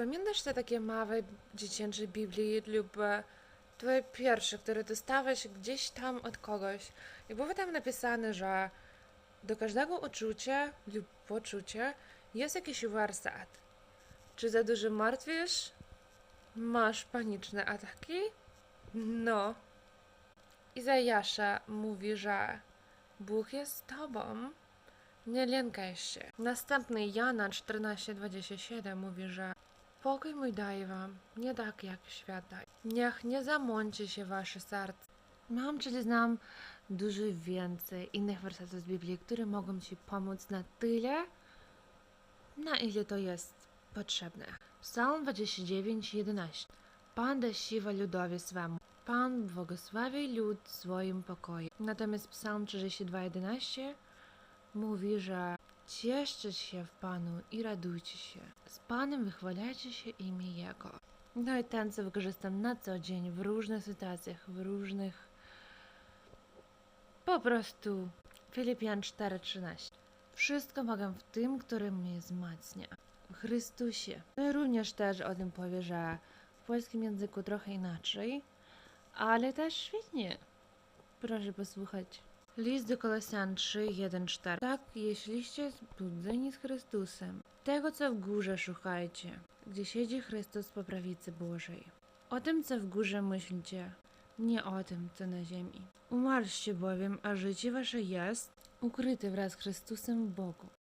pamiętasz te takie małe dziecięce Biblii lub e, twoje pierwsze, które dostałeś gdzieś tam od kogoś i było tam napisane, że do każdego uczucia lub poczucia jest jakiś werset. Czy za dużo martwisz? Masz paniczne ataki? No. Izajasza mówi, że Bóg jest z tobą. Nie lękaj się. Następny Jana 14:27 mówi, że pokój mój daję wam, nie tak jak świat daje. Niech nie zamąci się wasze serce. Mam, czyli znam dużo więcej innych wersetów z Biblii, które mogą ci pomóc na tyle, na ile to jest potrzebne. Psalm 29:11 Pan da siła ludowi swemu. Pan błogosławi lud swoim pokojem. Natomiast Psalm 32:11 mówi, że cieszcie się w Panu i radujcie się. Z Panem wychwalajcie się imię Jego. No i co wykorzystam na co dzień w różnych sytuacjach, w różnych po prostu Filipian 4:13. Wszystko mogę w tym, który mnie wzmacnia. Chrystusie. No i również też o tym powie, że w polskim języku trochę inaczej, ale też świetnie. Proszę posłuchać. List do Kolosjan 3, 1, 4. Tak, jeśliście zbudzeni z Chrystusem, tego co w górze szukajcie, gdzie siedzi Chrystus po prawicy Bożej. O tym, co w górze myślicie, nie o tym, co na ziemi. Umarliście bowiem, a życie wasze jest ukryte wraz z Chrystusem w Bogu.